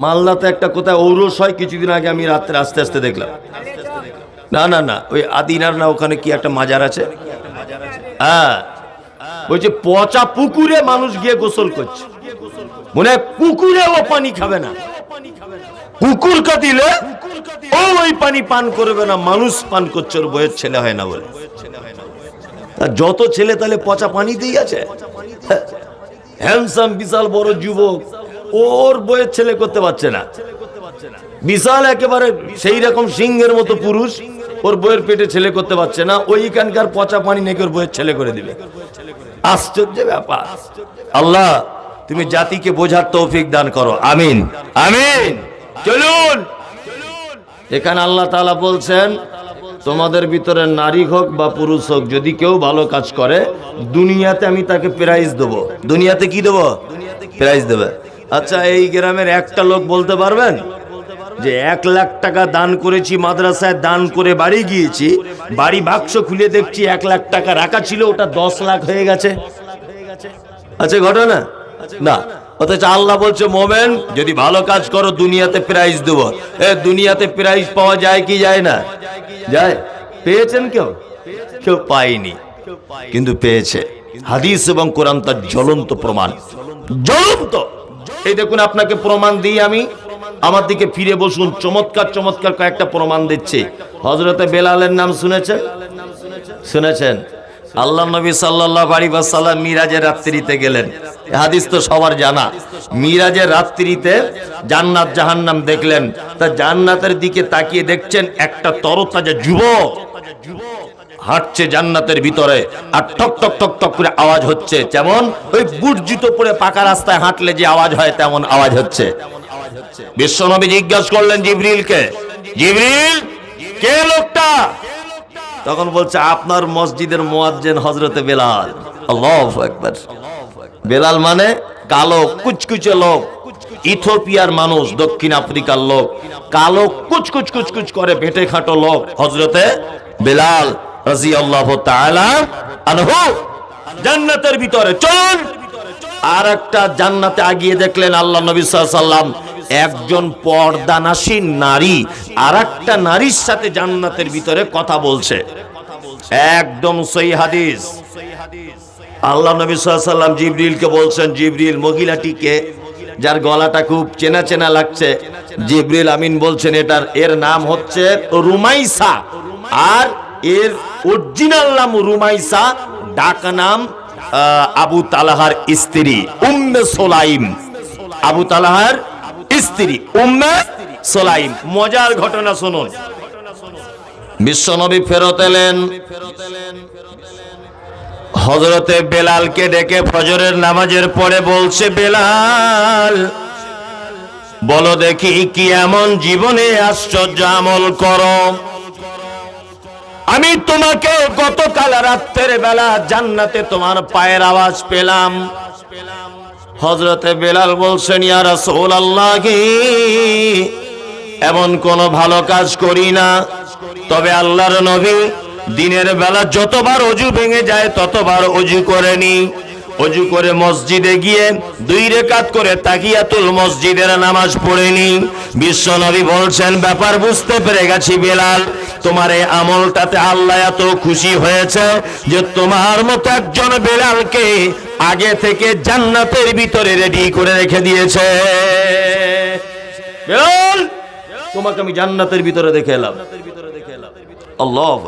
মালদাতে একটা কোথায় ঔরস হয় কিছুদিন আগে আমি রাত্রে আস্তে আস্তে দেখলাম না না না ওই আদিনার না ওখানে কি একটা মাজার আছে হ্যাঁ বলছে পচা পুকুরে মানুষ গিয়ে গোসল করছে মনে হয় পুকুরে ও পানি খাবে না কুকুরকে দিলে ও ওই পানি পান করবে না মানুষ পান করছে ওর বইয়ের ছেলে হয় না বলে যত ছেলে তাহলে পচা পানিতেই আছে হ্যান্ডসাম বিশাল বড় যুবক ওর বইয়ের ছেলে করতে পারছে না। বিশাল একেবারে সেই রকম সিংহের মতো পুরুষ ওর বইয়ের পেটে ছেলে করতে পারছে না। ওইখানকার পচা পানি নাকি ওর বইয়ের ছেলে করে দিবে। আশ্চর্য ব্যাপার। আল্লাহ, তুমি জাতিকে বোঝার তৌফিক দান করো। আমিন। আমিন। চলুন। এখানে আল্লাহ তাআলা বলছেন, তোমাদের ভিতরে নারী হোক বা পুরুষ হোক, যদি কেউ ভালো কাজ করে, দুনিয়াতে আমি তাকে প্রাইজ দেবো। দুনিয়াতে কি দেবো? প্রাইজ দেবে। আচ্ছা এই গ্রামের একটা লোক বলতে পারবেন? যে এক লাখ টাকা দান করেছি, মাদ্রাসায় দান করে বাড়ি গিয়েছি, বাড়ি বাক্স খুলে দেখছি এক লাখ টাকা রাখা ছিল, ওটা দশ লাখ হয়ে গেছে। আচ্ছা ঘটনা? না। অথচ আল্লাহ বলছে, মোমেন, যদি ভালো কাজ করো, দুনিয়াতে প্রাইজ দেব। এ, দুনিয়াতে প্রাইজ পাওয়া যায় কি যায় না? যায়। পেয়েছেন কেউ? কেউ পায়নি। কিন্তু পেয়েছে। হাদিস এবং কোরআন তার জ্বলন্ত প্রমাণ। জ্বলন্ত! এই দেখুন, আপনাকে প্রমাণ দিই আমি। আমার দিকে ফিরে বসুন, চমৎকার চমৎকার কয়েকটা প্রমাণ দিচ্ছি। হজরতে বেলালের নাম শুনেছেন? শুনেছেন? আল্লাহ নবী সাল্লাহ আলী সাল্লাম মিরাজের রাত্রিতে গেলেন। হাদিস তো সবার জানা। মিরাজের রাত্রিতে জান্নাত, জাহান্নাম দেখলেন। তা জান্নাতের দিকে তাকিয়ে দেখছেন একটা তরতাজা যুবক। হাঁটছে জান্নাতের ভিতরে আর ঠক ঠক ঠক ঠক করে আওয়াজ হচ্ছে। যেমন ওই বুট জুতো পরে পাকা রাস্তায় হাঁটলে যে আওয়াজ হয়, তেমন আওয়াজ হচ্ছে। বিশ্বনবী জিজ্ঞাসা করলেন জিবরিলকে, জিবরিল, কে লোকটা? তখন বলছে, আপনার মসজিদের মোয়াজ্জেন হজরতে বেলাল। আল্লাহ একবার বেলাল মানে কালো কুচকুচে লোক ইথোপিয়ার মানুষ, দক্ষিণ আফ্রিকার লোক, কালো কুচকুচ কুচকুচ করে পেটে খাটো লোক হজরতে বেলাল। জান্নাতের ভিতরে চল। আর একটা জান্নাতে আগিয়ে দেখলেন আল্লাহ নবী সাল্লাম একজন পর্দানাসী নারী আর একটা নারীর সাথে জান্নাতের ভিতরে কথা বলছে। একদম সই হাদিস। আল্লাহ নবী সাল্লাম জিবরিলকে বলছেন, জিবরিল, মহিলাটিকে যার গলাটা খুব চেনা চেনা লাগছে। জিবরিল আমিন বলছেন, এটার, এর নাম হচ্ছে রুমাইসা। আর এর অরিজিনাল নাম রুমাইসা, ডাক নাম আবু তালাহার স্ত্রী, উম্মে সোলাইম। আবু তালাহার স্ত্রী, উম্মে সোলাইম। মজার ঘটনা শুনুন। বিশ্বনবী ফেরত এলেন। হজরতে বেলালকে ডেকে ফজরের নামাজের পরে বলছে, বেলাল, বলো দেখি কি এমন জীবনে আশ্চর্য আমল করো? আমি তোমাকে গতকাল রাত্রের বেলা জান্নাতে তোমার পায়ের আওয়াজ পেলাম। হজরতে বেলাল বলছেন, ইয়া রাসূলুল্লাহ, এমন কোন ভালো কাজ করি না। তবে আল্লাহর নবী দিনের বেলা যতবার অজু ভেঙে যায়, ততবার অজু করে নি। অজু করে মসজিদে গিয়ে দুই রেকাত করে তাকিয়াতুল মসজিদের নামাজ পড়ে নি। বিশ্ব নবী বলছেন, ব্যাপার বুঝতে পেরে গেছি বেলাল। তোমার এই আমলটাতে আল্লাহ এত খুশি হয়েছে যে তোমার মতো একজন বেলালকে আগে থেকে জান্নাতের ভিতরে রেডি করে রেখে দিয়েছে। তোমাকে আমি জান্নাতের ভিতরে দেখে এলাম। আল্লাহ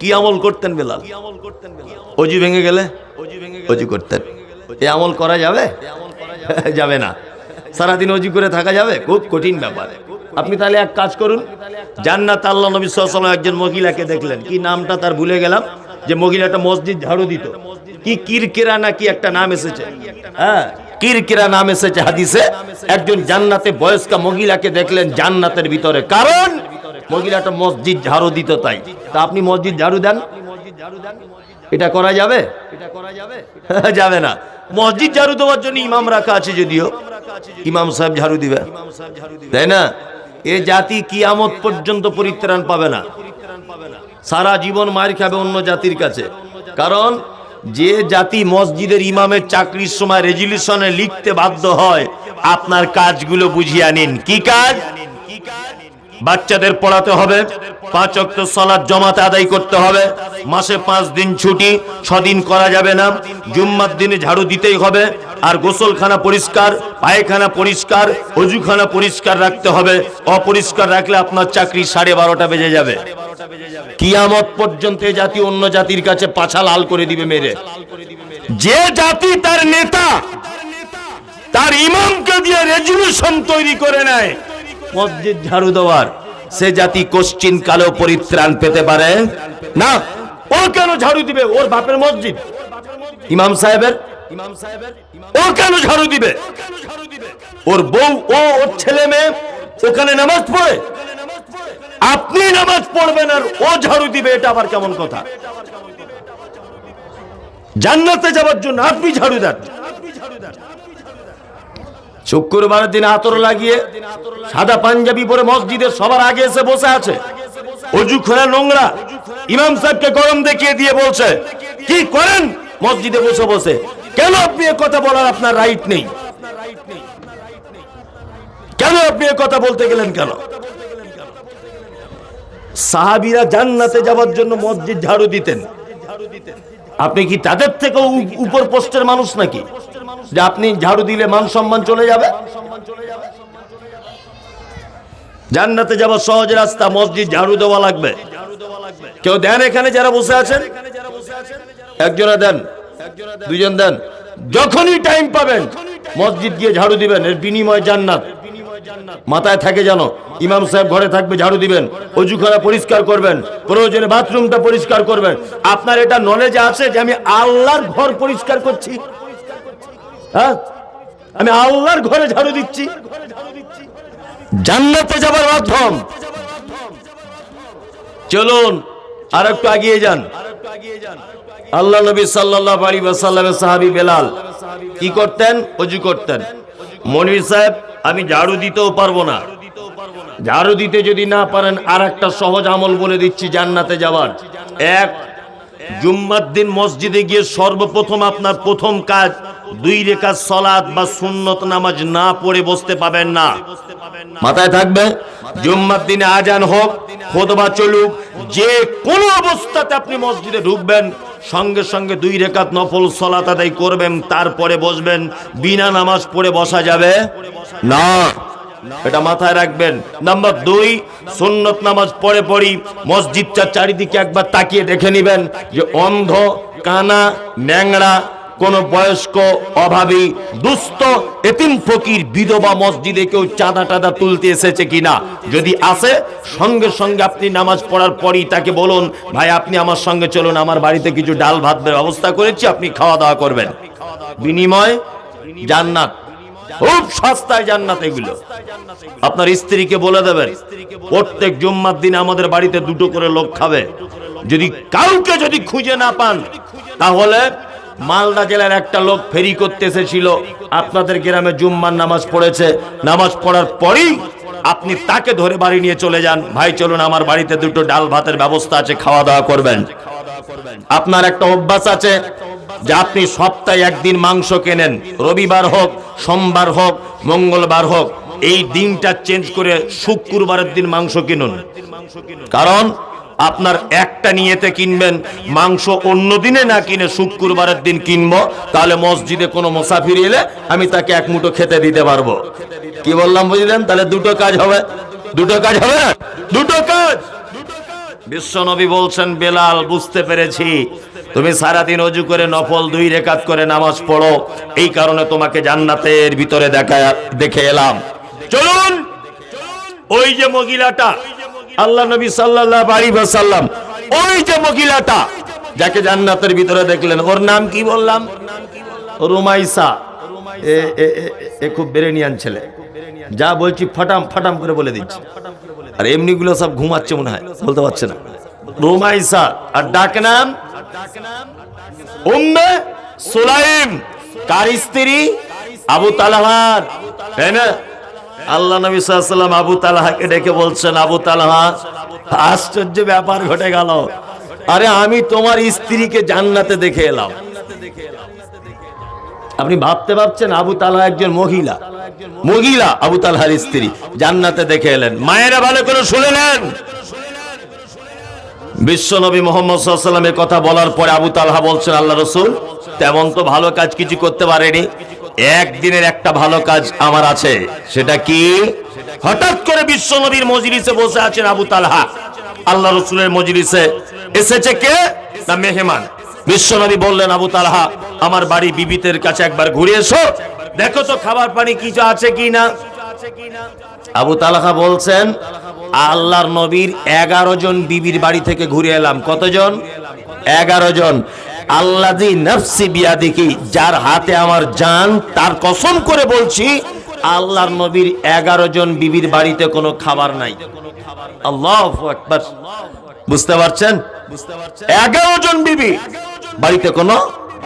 কি আমল করতেন বেলাল? অজু ভেঙে গেলে? অজু করতেন। এ আমল করা যাবে? যাবে না। সারাদিন অজু করে থাকা যাবে? খুব কঠিন ব্যাপার। আপনি তাহলে এক কাজ করুন। জান্নাত আল্লাহ নবী সাল্লাল্লাহু একজন মহিলাকে দেখলেন। কি নামটা তার ভুলে গেলাম? যে মহিলাটা মসজিদ ঝাড়ু দিত। কি কিরকিরা না কি একটা নাম এসেছে? হ্যাঁ কিরকিরা নাম এসেছে হাদিসে। একজন জান্নাতে বয়স্কা মহিলাকে দেখলেন জান্নাতের ভিতরে। কারণ মহিলাটা মসজিদ ঝাড়ু দিত তাই। তা আপনি মসজিদ ঝাড়ু দেন। এটা করা যাবে এটা করা যাবে? যাবে না। মসজিদ ঝাড়ু দেওয়ার জন্য ইমাম রাখা আছে যদিও। ইমাম সাহেব ঝাড়ু দিবে। তাই না? এ জাতি কিয়ামত পর্যন্ত পরিত্রাণ পাবে না। সারা জীবন মার খাবে অন্য জাতির কাছে। কারণ যে জাতি মসজিদের ইমামের চাকরির সময় রেজুলিউশনে লিখতে বাধ্য হয়, আপনার কাজগুলো বুঝিয়ে নিন কি কাজ? বাচ্চাদের পড়াতে হবে। পাঁচ অক্ট সলাদ জমাতে আদায় করতে হবে। মাসে পাঁচ দিন ছুটি, ছদিন করা যাবে না। জুম্মার দিনে ঝাড়ু দিতেই হবে। আর গোসলখানা পরিষ্কার, পায়খানা পরিষ্কার, অজুখানা পরিষ্কার রাখতে হবে। অপরিষ্কার রাখলে আপনার চাকরি সাড়ে বারোটা বেজে যাবে। কিয়ামত পর্যন্ত জাতি অন্য জাতির কাছে পাছা লাল করে দিবে মেরে। যে জাতি তার নেতা, তার ইমামকে দিয়ে রেজুলেশন তৈরি করে নেয়। মসজিদ ঝাড়ু দেওয়ার, সে জাতি কোশ্চিন কালেও পরিত্রাণ পেতে পারে? না, ও কেন ঝাড়ু দিবে? ওর বাপের মসজিদ। ইমাম সাহেবের ইমাম সাহেবের? ও কেন ঝাড়ু দিবে? ওর বউ, ও, ওর ছেলে মেয়ে, ওখানে নামাজ পড়ে? আপনি নামাজ পড়বেন আর ও ঝাড়ু দিবে, এটা আবার কেমন কথা? জান্নাতে যাওয়ার জন্য আপনি ঝাড়ু দেন। শুক্রবারের দিন আতর লাগিয়ে সাদা পাঞ্জাবি পরে মসজিদের সবার আগে এসে বসে আছে। অজু খোলা নোংরা। ইমাম সাহেবকে গরম দেখিয়ে দিয়ে বলছে, কি করেন? মসজিদে বসে বসে। কেন আপনি কথা বলার আপনার রাইট নেই? কেন আপনি কথা বলতে গেলেন কেন? সাহাবিরা জান্নাতে যাওয়ার জন্য মসজিদ ঝাড়ু দিতেন। আপনি কি তাদের থেকে উপর পোস্টের মানুষ নাকি? যে আপনি ঝাড়ু দিলে মান সম্মান চলে যাবে? জান্নাতে যাওয়ার সহজ রাস্তা, মসজিদ, ঝাড়ু দেওয়া লাগবে। কেউ দেন এখানে যারা বসে আছেন? একজনে দেন দুজন দেন। যখনই টাইম পাবেন, মসজিদ গিয়ে ঝাড়ু দিবেন, এর বিনিময় জান্নাত। মাথায় থাকে যেন, ইমাম সাহেব ঘরে থাকবে, ঝাড়ু দিবেন, অজুখানা পরিষ্কার করবেন, প্রয়োজনে বাথরুমটা পরিষ্কার করবেন। আপনার এটা নলেজ আছে যে আমি আল্লাহর ঘর পরিষ্কার করছি? হ্যাঁ? আমি আল্লাহর ঘরে ঝাড়ু দিচ্ছি। জান্নাতে যাবার মাধ্যম। চলুন আর একটু আগিয়ে যান। আল্লাহ নবী সাল্লাল্লাহু আলাইহি ওয়াসাল্লামের সাহাবী বেলাল কি করতেন? অজু করতেন। মনির সাহেব, আমি ঝাড়ু দিতেও পারব না। ঝাড়ু দিতে যদি না পারেন আর একটা সহজ আমল বলে দিচ্ছি জান্নাতে যাওয়ার। এক, জুম্মার দিন মসজিদে গিয়ে সর্বপ্রথম আপনার প্রথম কাজ দুই রেখা সলাদ বা সুন্নত নামাজ না পড়ে বসতে পাবেন না। মাথায় থাকবে? জুম্মার দিনে আজান হোক, খোদবা চলুক, যে কোনো অবস্থাতে আপনি মসজিদে ঢুকবেন, সঙ্গে সঙ্গে দুই রেখাত নফল সলাত আদায় করবেন, তারপরে বসবেন, বিনা নামাজ পড়ে বসা যাবে? না। এটা মাথায় রাখবেন। নাম্বার দুই, সুন্নত নামাজ পড়ে পড়ি, মসজিদটার চারিদিকে একবার তাকিয়ে দেখে নেবেন যে অন্ধ, কানা ন্যাংরা কোন বয়স্ক, অভাবী, দুস্থ, এতিম ফকির, বিধবা মসজিদে কেউ চাঁদা টাদা তুলতে এসেছে কিনা? যদি আসে সঙ্গে সঙ্গে আপনি নামাজ পড়ার পরই তাকে বলুন, ভাই, আপনি আমার সঙ্গে চলুন, আমার বাড়িতে কিছু ডাল ভাত ব্যবস্থা করেছি, আপনি খাওয়া দাওয়া করবেন। বিনিময়, জান্নাত। খুব সস্তায় জান্নাত এগুলো। আপনার স্ত্রীকে বলে দেবেন, প্রত্যেক জুম্মার দিন আমাদের বাড়িতে দুটো করে লোক খাবে। যদি কাউকে যদি খুঁজে না পান, তাহলে মালদা জেলার একটা লোক ফেরি করতে এসেছিল আপনাদের গ্রামে জুম্মার নামাজ পড়েছে। নামাজ পড়ার পরেই আপনি তাকে ধরে বাড়ি নিয়ে চলে যান। ভাই, চলুন, আমার বাড়িতে দুটো ডাল ভাতের ব্যবস্থা আছে, খাওয়া দাওয়া করবেন। আপনার একটা অভ্যাস আছে যে আপনি সপ্তাহে একদিন মাংস কেনেন। রবিবার হোক, সোমবার হোক, মঙ্গলবার হোক, এই দিনটা চেঞ্জ করে শুক্রবারের দিন মাংস কিনুন। কারণ আপনার একটা নিয়েতে কিনবেন। মাংস অন্য দিনে না কিনে শুক্রবারের দিন কিনবো। তাহলে মসজিদে কোনো মোসাফির এলে আমি তাকে এক মুঠো খেতে দিতে পারব। কি বললাম বুঝলেন? তাহলে দুটো কাজ হবে। দুটো কাজ হবে দুটো কাজ! বিশ্বনবী বলছেন, বেলাল, বুঝতে পেরেছি। তুমি সারাদিন অজু করে নফল দুই রেখাত করে নামাজ পড়ো। এই কারণে তোমাকে জান্নাতের ভিতরে দেখা দেখে এলাম। চলুন! ওই যে মহিলাটা আল্লাহ নবী সাল্লাল্লাহু আলাইহি ওয়াসাল্লাম, ওই যে মহিলাটা যাকে জান্নাতের ভিতরে দেখলেন, ওর নাম কি বললাম? রুমাইসা। এ খুব বেরেনিয়ান ছেলে। যা বলছি ফাটাম ফাটাম করে বলে দিচ্ছি। আর এমনিগুলো সব ঘুমাচ্ছে মনে হয়, বলতে পারছে না। রুমাইসা, আর ডাক নাম? উম্মে সুলাইম, কার স্ত্রী? আবু তালাহার। তাই না? আল্লাহ নবী সাল্লাম আবু তালাহাকে ডেকে বলছেন, আবু তালাহা, আশ্চর্য ব্যাপার ঘটে গেল। আরে আমি তোমার স্ত্রীকে জান্নাতে দেখে এলাম। আপনি ভাবতে ভাবছেন আবু তালহা একজন মহিলা। মহিলা আবু তালহার স্ত্রী, জান্নাতে দেখে এলেন। মায়েরা ভালো করে শুনে নেন। বিশ্বনবী মোহাম্মদ কথা বলার পরে আবু তালহা বলছেন, আল্লাহ রসুল, তেমন তো ভালো কাজ কিছু করতে পারেনি। একদিনের একটা ভালো কাজ আমার আছে। সেটা কি? হঠাৎ করে বিশ্বনবীর মজলিসে বসে আছেন আবু তালহা। আল্লাহ রসুলের মজলিসে। এসেছে কে? না মেহমান। বিশ্বনবী বললেন, আবু তালহা, আমার বাড়ি বিবিতের কাছে একবার ঘুরে এসো। দেখো তো খাবার পানি কিছু আছে কি না। আবু তালাহা বলছেন, আল্লাহর নবীর এগারো জন বিবির বাড়ি থেকে ঘুরে এলাম। কতজন? এগারো জন। আল্লাদি নফসি বিয়াদিকি যার হাতে আমার যান তার কসম করে বলছি, আল্লাহর নবীর এগারো জন বিবির বাড়িতে কোনো খাবার নাই। আল্লাহ বুঝতে পারছেন? এগারো জন বিবি বাড়িতে কোনো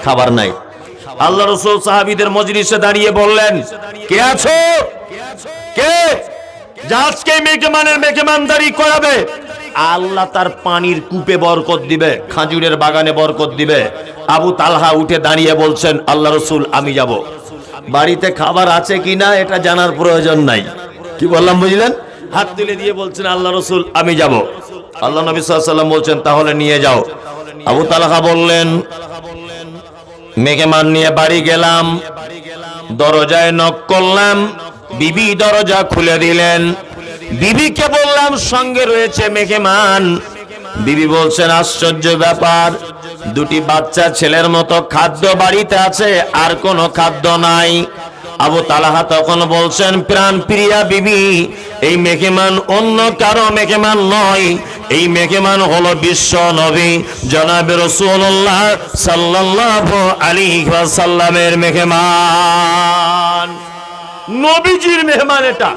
খাবার নাই। আল্লাহ রসুল সাহাবিদের মজলিসে দাঁড়িয়ে বললেন, কে আছো? কে? জাহাজকে মেঘমানের মেঘমানদারি করাবে, আল্লাহ তার পানির কূপে বরকত দিবে, খাজুরের বাগানে বরকত দিবে। আবু তালহা উঠে দাঁড়িয়ে বলছেন, আল্লাহ রসুল, আমি যাব। বাড়িতে খাবার আছে কিনা এটা জানার প্রয়োজন নাই। কি বললাম, বুঝলেন? হাত তুলে দিয়ে বলছেন, আল্লাহ রসুল, আমি যাব। আল্লাহ নবী সাল্লাম বলছেন, তাহলে নিয়ে যাও। আবু তালহা বললেন, মেঘেমান নিয়ে বাড়ি গেলাম, দরজায় নক করলাম বিবি দরজা খুলে দিলেন। বিবিকে বললাম, সঙ্গে রয়েছে মেঘেমান। বিবি বলছেন, আশ্চর্য ব্যাপার, দুটি বাচ্চা ছেলের মতো খাদ্য বাড়িতে আছে, আর কোনো খাদ্য নাই। আবু তালাহা তখন বলছেন, প্রাণ প্রিয়া বিবি, এই মেঘেমান অন্য কারও মেঘেমান নয়। এই মেঘেমান হলো বিশ্ব নবী, জনাবে রসুল্লাহ সাল্লাল্লাহু আলাইহি ওয়াসাল্লামের মেঘেমান। নবীজির মেহমান এটা।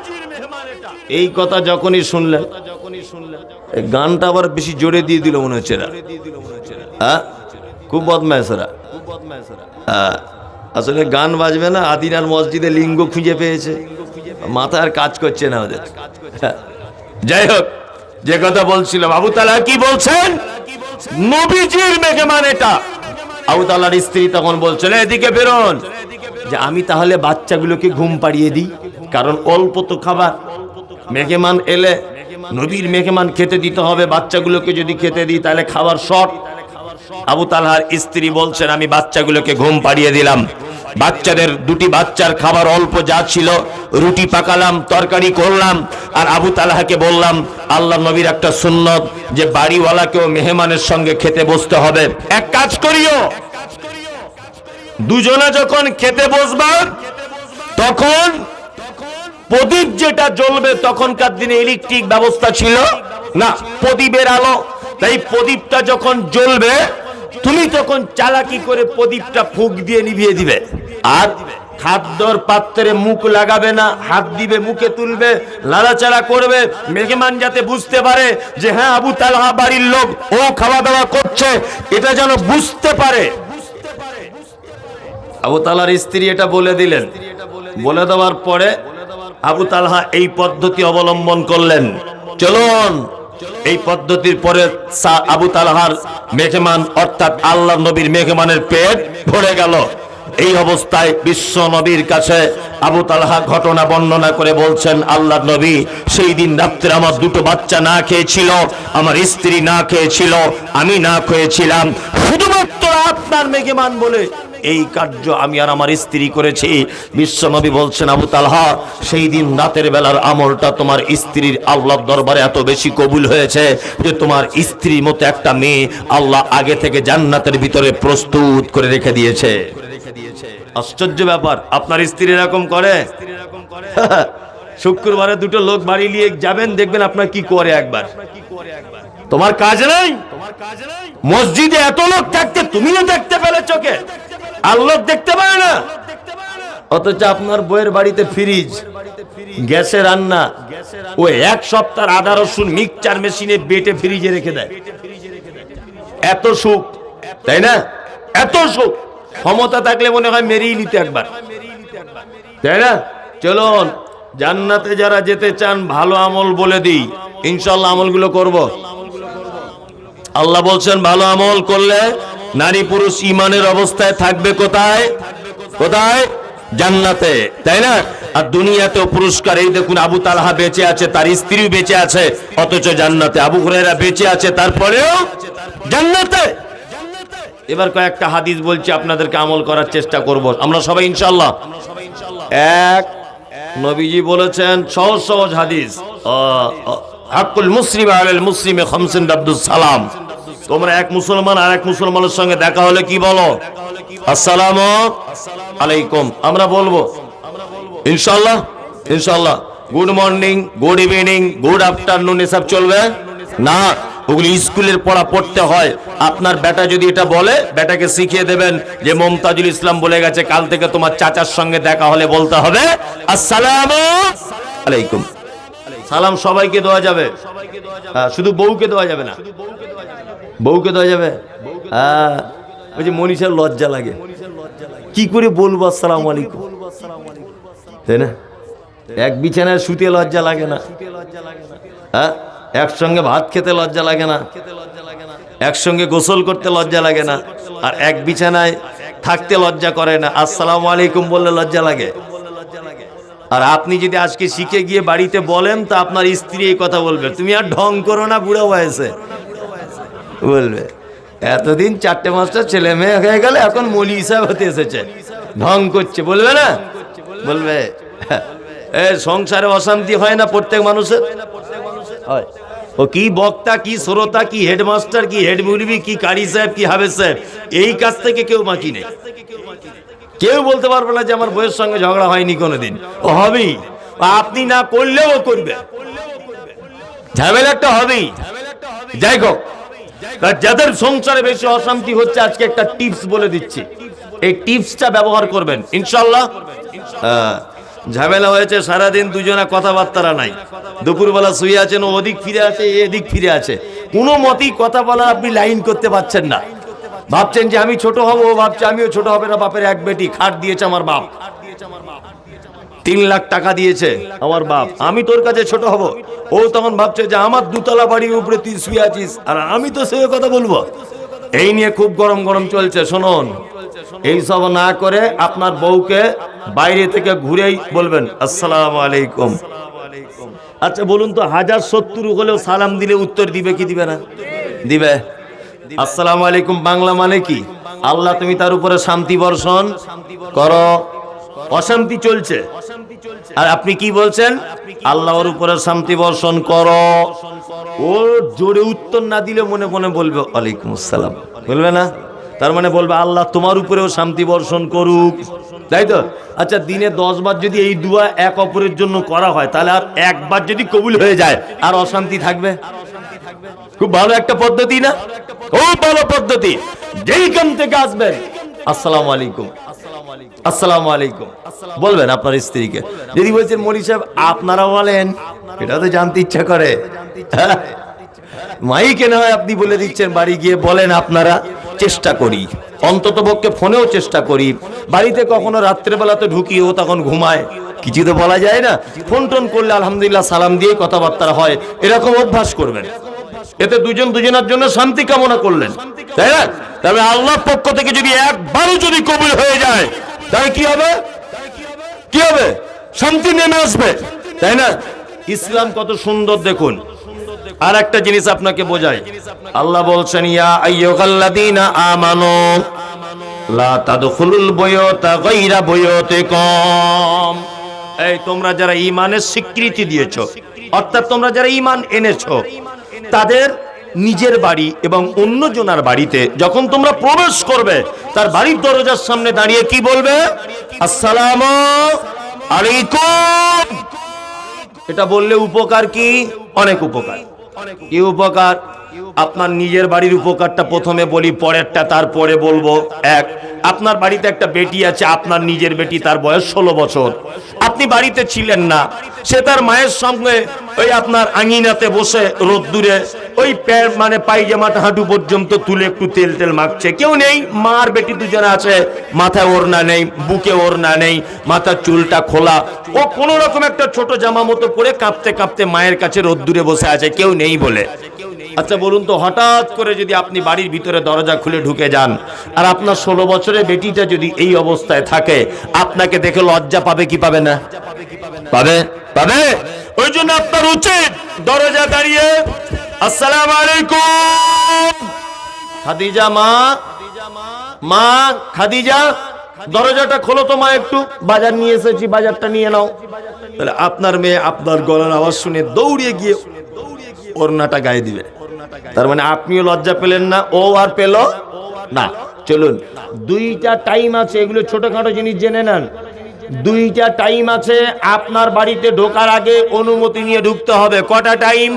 এই কথা যখনই শুনলেন গানটা আবার বেশি জোরে দিয়ে দিল মনে হচ্ছে হ্যাঁ? খুব বদমাইশ এরা। হ্যাঁ। আসলে গান বাজবে না, আদিনার মসজিদে লিঙ্গ খুঁজে পেয়েছে। মাথা আর কাজ করছে না ওদের। হ্যাঁ। যাই হোক, যে কথা বলছিলাম আবু তালা কি বলছেন? নবীজির মেঘমান এটা। তালার স্ত্রী তখন বলছিল এদিকে বেরোন। যে আমি তাহলে বাচ্চাগুলোকে ঘুম পাড়িয়ে দিই, কারণ অল্প তো খাবার। মেঘেমান এলে নবীর মেঘেমান খেতে দিতে হবে, বাচ্চাগুলোকে যদি খেতে দিই, তাহলে খাবার শর্ট আবু তালহার স্ত্রী বলছেন, আমি বাচ্চাগুলোকে ঘুম পাড়িয়ে দিলাম। বাচ্চাদের দুটি বাচ্চার খাবার অল্প যা ছিল, রুটি পাকালাম, তরকারি করলাম, আর আবু তালহাকে বললাম, আল্লাহ নবীর একটা সুন্নত যে বাড়িওয়ালাকেও মেহমানের সঙ্গে খেতে বসতে হবে। এক কাজ করিও। দুজনে যখন খেতে বসবা, তখন প্রদীপ যেটা জ্বলবে, তখনকার দিনে ইলেকট্রিক ব্যবস্থা ছিল। না, প্রদীপের আলো। তাই প্রদীপটা যখন জ্বলবে তুমি তখন চালাকি করে প্রদীপটা ফুক দিয়ে নিভিয়ে দিবে। আর খাদ্যর পাত্রে মুখ লাগাবে না, হাত দিবে, মুখে তুলবে, লাড়াচাড়া করবে। মেহমান যাতে বুঝতে পারে যে হ্যাঁ আবু তালহা বাড়ির লোক, ও খাওয়া দাওয়া করছে, এটা যেন বুঝতে পারে। আবু তালার স্ত্রী এটা বলে দিলেন। বলে দেওয়ার পরে আবু তালহা এই পদ্ধতি অবলম্বন করলেন। চলুন। এই পদ্ধতির পরে আবু তালহার মেঘমান অর্থাৎ আল্লাহ নবীর মেঘমানের পেট ভরে গেল। এই অবস্থায় বিশ্ব নবীর কাছে আবু তালহা ঘটনা বর্ণনা করে বলছেন, আল্লাহ নবী, সেই দিন রাত্রে আমার দুটো বাচ্চা না খেয়েছিল, আমার স্ত্রী না খেয়েছিল, আমি না খেয়েছিলাম। শুধুমাত্র আপনার মেঘমান বলে, এই কার্য আমি আর আমার স্ত্রী করেছি। বিশ্বনবী বলছেন, আবু তালহা, সেই দিন রাতের বেলার আমলটা তোমার স্ত্রীর আল্লাহর দরবারে এত বেশি কবুল হয়েছে যে তোমার স্ত্রীর মতো একটা মেয়ে আল্লাহ আগে থেকে জান্নাতের ভিতরে প্রস্তুত করে রেখে দিয়েছে। আশ্চর্য ব্যাপার, আপনার স্ত্রী এরকম করে? শুক্রবারে দুটো লোক বাড়ি নিয়ে যাবেন, দেখবেন আপনার কি করে একবার। তোমার কাজ নাই? মসজিদে এত লোক থাকতে তুমিও দেখতে পেলে চোখে। আর লোক দেখতে পারে না। অথচ আপনার বইয়ের বাড়িতে ফ্রিজ, গ্যাসে রান্না। ও এক সপ্তাহ আদা, রসুন মিক্সচার মেশিনে বেটে ফ্রিজে রেখে দেয়। এত সুখ, তাই না? এত সুখ। ক্ষমতা থাকলে মনে হয় মেরিয়ে নিতে একবার। তাই না? চলুন। জান্নাতে যারা যেতে চান, ভালো আমল বলে দিই। ইনশাল্লাহ আমলগুলো করব। আল্লাহ বলছেন, ভালো আমল করলে নারী পুরুষ ইমানের অবস্থায় থাকবে কোথায়? কোথায়? জান্নাতে। তাই না? আর দুনিয়াতেও পুরস্কার, এই দেখুন আবু তালহা বেঁচে আছে, তার স্ত্রীও বেঁচে আছে, অথচ জান্নাতে। আবু হুরায়রা বেঁচে আছে, তারপরেও জান্নাতে। এবার কয়েকটা হাদিস বলছি, আপনাদেরকে আমল করার চেষ্টা করব। আমরা সবাই ইনশাল্লাহ এক নবীজি বলেছেন, সহজ সহজ হাদিস। হাক্কুল মুসলিম আলাল মুসলিমে খামসিন আব্দুল সালাম। তোমরা এক মুসলমান আর এক মুসলমানের সঙ্গে দেখা হলে কি বলো? আসসালামু আলাইকুম। আমরা বলব ইনশাল্লাহ ইনশাল্লাহ good morning, good evening, good afternoon, এসব চলবে না। ওগুলি স্কুলের পড়া পড়তে হয়। আপনার বেটা যদি এটা বলে বেটাকে শিখিয়ে দেবেন যে মমতাজুল ইসলাম বলে গেছে কাল থেকে তোমার চাচার সঙ্গে দেখা হলে বলতে হবে আসসালামু আলাইকুম। সালাম সবাইকে দেওয়া যাবে। হ্যাঁ, শুধু বউকে দেওয়া যাবে না। বউকে দেওয়া যাবে? হ্যাঁ ওই যে মনীষার লজ্জা লাগে। কি করে বলব আসসালাম আলাইকুম? তাই না? এক বিছানায় শুতে লজ্জা লাগে না। হ্যাঁ? একসঙ্গে ভাত খেতে লজ্জা লাগে না, একসঙ্গে গোসল করতে লজ্জা লাগে না, আর এক বিছানায় থাকতে লজ্জা করে না। আসসালামু আলাইকুম বললে লজ্জা লাগে। আর আপনি যদি আজকে শিখে গিয়ে বাড়িতে বলেন, তো আপনার স্ত্রী এই কথা বলবে। তুমি আর ঢং করো না, বুড়ো বয়সে। বলবে, এতদিন চারটে মাস্টার ছেলে মেয়ে হয়ে গেলে এখন মলি হিসাব হতে এসেছে। ঢং করছে। বলবে না? বলবে সংসারে অশান্তি হয় না প্রত্যেক মানুষের? হয়। ও কি বক্তা, কি শ্রোতা, কি হেডমাস্টার, কি হেড মুরবি কি কারি সাহেব, কি হাবেজ সাহেব, এই কাজ থেকে কেউ বাকি নেই। কেউ বলতে পারবে না যে আমার বইয়ের সঙ্গে ঝগড়া হয়নি কোনোদিন। ও হবেই। আপনি না করলেও করবে। ঝামেলা একটা হবেই। যাই হোক যাদের সংসারে বেশি অশান্তি হচ্ছে, আজকে একটা টিপস বলে দিচ্ছি। এই টিপসটা ব্যবহার করবেন, ইনশাল্লাহ। ঝামেলা হয়েছে, সারাদিন দুজনে কথাবার্তারা নাই। দুপুরবেলা শুয়ে আছেন ওদিক ফিরে আছে এদিক ফিরে আছে কোনো মতেই কথা বলার আপনি লাইন করতে পারছেন না। ভাবছেন যে আমি ছোট হব, ও ভাবছে আমিও ছোট হবে না, বাপের এক বেটি, খাট দিয়েছে আমার বাপ। তিন লাখ টাকা দিয়েছে আমার বাপ। আমি তোর কাছে ছোট হব। ও তখন ভাবছে যে আমার দুতলা বাড়ির উপরে তুই শুয়ে আছিস, আর আমি তো সে কথা বলব। এই নিয়ে খুব গরম গরম চলছে, শুনুন। এই সব না করে আপনার বউকে বাইরে থেকে ঘুরেই বলবেন, আসসালাম আলাইকুম। আচ্ছা বলুন তো, হাজার সত্তর হলেও সালাম দিলে উত্তর দিবে কি দিবে না? দিবে। আসসালামু আলাইকুম, বাংলা মানে কি? আল্লাহ, তুমি তার উপরে শান্তি বর্ষণ করো। অশান্তি চলছে। আর আপনি কি বলছেন? আল্লাহর উপরে শান্তি বর্ষণ করো। ও জোরে উত্তর না দিলে মনে মনে বলবে ওয়ালাইকুম আসসালাম। বলবে না? তার মানে বলবে আল্লাহ তোমার উপরেও শান্তি বর্ষণ করুক। তাই তো? আচ্ছা দিনে দশ বার যদি এই দুয়া এক অপরের জন্য করা হয় তাহলে আর একবার যদি কবুল হয়ে যায় আর অশান্তি থাকবে? খুব ভালো একটা পদ্ধতি না? খুব ভালো পদ্ধতি। যেইখান থেকে আসবেন আসসালামু আলাইকুম। আসসালামু আলাইকুম। বলবেন আপনার স্ত্রীকে। যদি বলছেন মনি সাহেব আপনারা বলেন এটা তো জানতে ইচ্ছা করে? মাইকে না হয় আপনি বলে দিচ্ছেন, বাড়ি গিয়ে বলেন আপনারা, চেষ্টা করি। অন্তত পক্ষে ফোনেও চেষ্টা করি। বাড়িতে কখনো রাত্রেবেলা তো ঢুকি ও তখন ঘুমায়। কিছু তো বলা যায় না। ফোন টোন করলে আলহামদুলিল্লাহ সালাম দিয়ে কথাবার্তা হয়। এরকম অভ্যাস করবেন। এতে দুজন দুজনের জন্য শান্তি কামনা করলেন। তাই না? তবে আল্লাহর পক্ষ থেকে যদি একবারও যদি কবুল হয়ে যায় তাহলে কি হবে? কি হবে? শান্তি নেমে আসবে। তাই না? ইসলাম কত সুন্দর দেখুন। আর একটা জিনিস আপনাকে বোঝায় আল্লাহ বলছেন ইয়া আইয়ুহাল্লাযীনা আমানু লা তাদখুলুল বুয়ুতা গায়রা বুয়ুতিকুম। এই তোমরা যারা ঈমানের স্বীকৃতি দিয়েছ অর্থাৎ তোমরা যারা ঈমান এনেছো তাদের নিজের বাড়ি এবং অন্য জনার বাড়িতে যখন তোমরা প্রবেশ করবে, তার বাড়ির দরজার সামনে দাঁড়িয়ে কি বলবে? আসসালাম আলাইকুম। এটা বললে উপকার কি? অনেক উপকার। কি উপকার? আপনার নিজের বাড়ির উপকারটা প্রথমে বলি, পরেরটা তারপরে বলব। এক, আপনার বাড়িতে একটা বেটি আছে, আপনার নিজের বেটি, তার বয়স ষোলো বছর। আপনি বাড়িতে ছিলেন না, সে তার মায়ের সঙ্গে ওই আপনার আঙিনাতে বসে রোদ্দুরে ওই প্যার মানে পাইজামাটা হাঁটু পর্যন্ত তুলে একটু তেল তেল মাখছে। কেউ নেই, মার বেটি দুজনে আছে, মাথায় ওড়না নেই, বুকে ওড়না নেই, মাথার চুলটা খোলা। ও কোন রকম একটা ছোট জামা মতো পরে কাঁপতে কাঁপতে মায়ের কাছে রোদ্দুরে বসে আছে, কেউ নেই বলে। আচ্ছা বলুন তো, হঠাৎ করে যদি আপনি বাড়ির ভিতরে দরজা খুলে ঢুকে যান আর আপনার ষোলো বছরের বেটিটা যদি এই অবস্থায় থাকে, আপনাকে দেখে লজ্জা পাবে কি পাবে না? পাবে? পাবে? ওই জন্য আপনার উচিত দরজা দাঁড়িয়ে, আসসালাম আলাইকুম। খাদিজা মা মা, খাদিজা, দরজাটা খোলো তো মা একটু, বাজার নিয়ে এসেছি, বাজারটা নিয়ে নাও। তাহলে আপনার মেয়ে আপনার গলার আওয়াজ শুনে দৌড়িয়ে গিয়ে ওড়নাটা গায়ে দিবে। তার মানে আপনিও লজ্জা পেলেন না ও আর পেল না চলুন দুইটা টাইম আছে এগুলো ছোটখাটো জিনিস জেনে নেন। দুইটা টাইম আছে আপনার বাড়িতে ঢোকার আগে অনুমতি নিয়ে ঢুকতে হবে। কটা টাইম?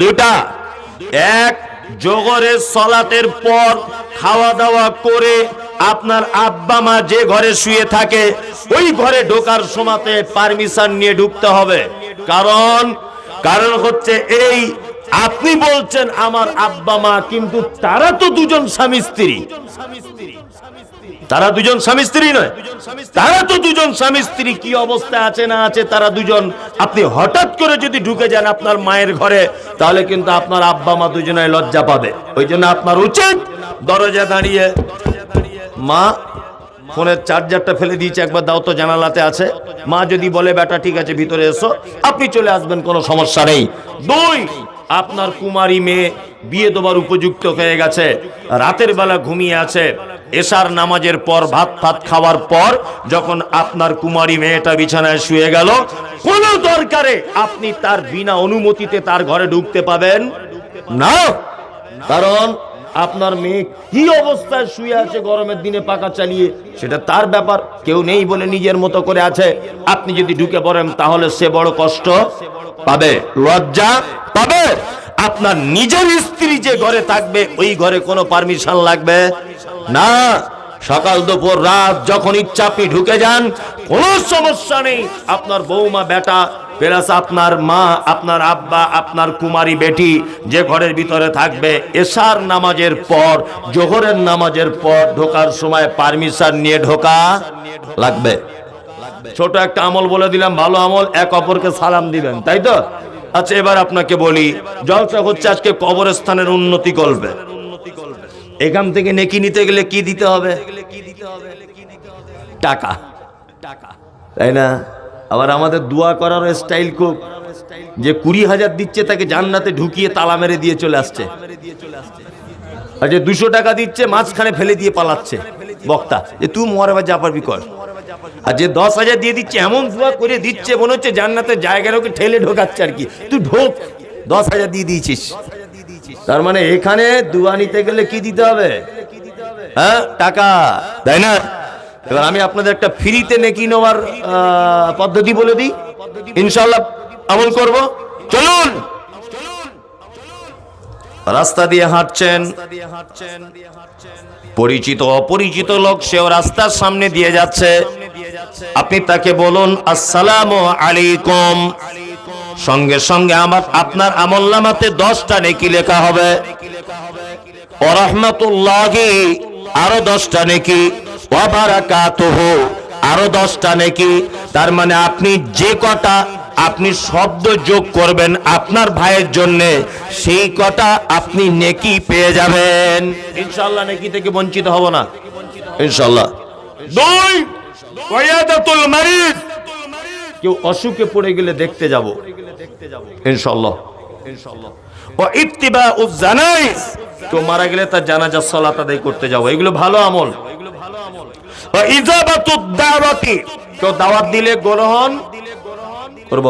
দুটা। এক জোগরের সলাতের পর খাওয়া দাওয়া করে আপনার আব্বা মা যে ঘরে শুয়ে থাকে ওই ঘরে ঢোকার সময়তে পারমিশন নিয়ে ঢুকতে হবে। কারণ কারণ হচ্ছে এই আপনি বলছেন আমার আব্বা মা, কিন্তু তারা তো দুজন স্বামী স্ত্রী। তারা দুজন স্বামী স্ত্রী নয়। তারা তো দুজন স্বামী স্ত্রী, কি অবস্থায় আছে না আছে, তারা দুজন। আপনি হঠাৎ করে যদি ঢুকে যান আপনার মায়ের ঘরে, তাহলে কিন্তু আপনার আব্বা মা দুজনে লজ্জা পাবে। ওই জন্য আপনার উচিত দরজা দাঁড়িয়ে, মা, ফোনের চার্জারটা ফেলে দিয়েছে, একবার দাও তো জানালাতে আছে। মা যদি বলে, বেটা, ঠিক আছে, ভিতরে এসো। আপনি চলে আসবেন, কোনো সমস্যা নেই। দুই আপনার কুমারী মেয়ে বিয়ে দেবার উপযুক্ত হয়ে গেছে। রাতের বেলা ঘুমিয়ে আছে। এশার নামাজের পর ভাত ফাত খাওয়ার পর যখন আপনার কুমারী মেয়েটা বিছানায় শুয়ে গেল, কোন দরকারে আপনি তার বিনা অনুমতিতে তার ঘরে ঢুকতে পাবেন। না। কারণ আপনার মেয়ে কি অবস্থায় শুয়ে আছে গরমের দিনে পাকা চালিয়ে? সেটা তার ব্যাপার, কেউ নেই বলে নিজের মতো করে আছে। আপনি যদি ঢুকে পড়েন, তাহলে সে বড় কষ্ট পাবে, লজ্জা পাবে। আপনার নিজের স্ত্রী যে ঘরে থাকবে, ওই ঘরে কোনো পারমিশন লাগবে না। সকাল দুপুর রাত যখন ইচ্ছা আপনি ঢুকে যান, কোনো সমস্যা নেই। আপনার বৌমা, বেটা প্লাস আপনার মা আপনার আব্বা আপনার কুমারী বেটি যে ঘরের ভিতরে থাকবে এশার নামাজের পর জোহরের নামাজের পর ঢোকার সময় পারমিশন নিয়ে ঢোকা লাগবে। ছোট একটা আমল বলে দিলাম ভালো আমল এক অপরকে সালাম দিবেন তাই তো? আচ্ছা এবার আপনাকে বলি জলসা হচ্ছে আজকে কবরস্থানের উন্নতি করবে। এখান থেকে নেকি নিতে গেলে কি দিতে হবে? টাকা। টাকা। তাই না? আবার আমাদের দোয়া করার স্টাইল খুব। যে কুড়ি হাজার দিচ্ছে তাকে জান্নাতে ঢুকিয়ে তালা মেরে দিয়ে চলে আসছে। আর যে দুশো টাকা দিচ্ছে মাঝখানে ফেলে দিয়ে পালাচ্ছে বক্তা। যে তুই মরে বা যা পারবি কর। আর যে দশ হাজার দিয়ে দিচ্ছে এমন দোয়া করে দিচ্ছে মনে হচ্ছে জান্নাতের জায়গার ওকে ঠেলে ঢোকাচ্ছে আর কি। তুই ঢোক, দশ হাজার দিয়ে দিয়েছিস। তার মানে এখানে দুয়া নিতে গেলে কি দিতে হবে? হ্যাঁ টাকা। তাই না? এবার আমি আপনাদের একটা ফ্রিতে নেকি নেওয়ার পদ্ধতি বলে দিই। ইনশাল্লাহ আমল করব। চলুন! রাস্তা দিয়ে হাঁটছেন। পরিচিত অপরিচিত লোক, সেও রাস্তার সামনে দিয়ে যাচ্ছে। আপনি তাকে বলুন, আসসালামু আলাইকুম। সঙ্গে সঙ্গে আমার, আপনার আমল্লামাতে দশটা নেকি লেখা হবে। ওরহমতুল্লাহি আরও দশটা নেকি। ওয়াবারাকাতুহু। আরও দশটা নেকি। তার মানে আপনি যে কটা আপনি শব্দ যোগ করবেন আপনার ভাইয়ের জন্য সেই কটা আপনি নেকি পেয়ে যাবেন। ইনশাল্লাহ নেকি থেকে বঞ্চিত হব না। ইনশাল্লাহ দুই ওয়াদাতুল মারিদ। কেউ অসুখে পড়ে গেলে দেখতে যাব। ইনশাল্লাহ ইনশাআল্লাহ। ও ইত্তিবা জানাইস কেউ মারা গেলে তার জানাজা সলাত আদায় করতে যাব এগুলো ভালো আমল। কেউ দাওয়াত দিলে গ্রহণ করব।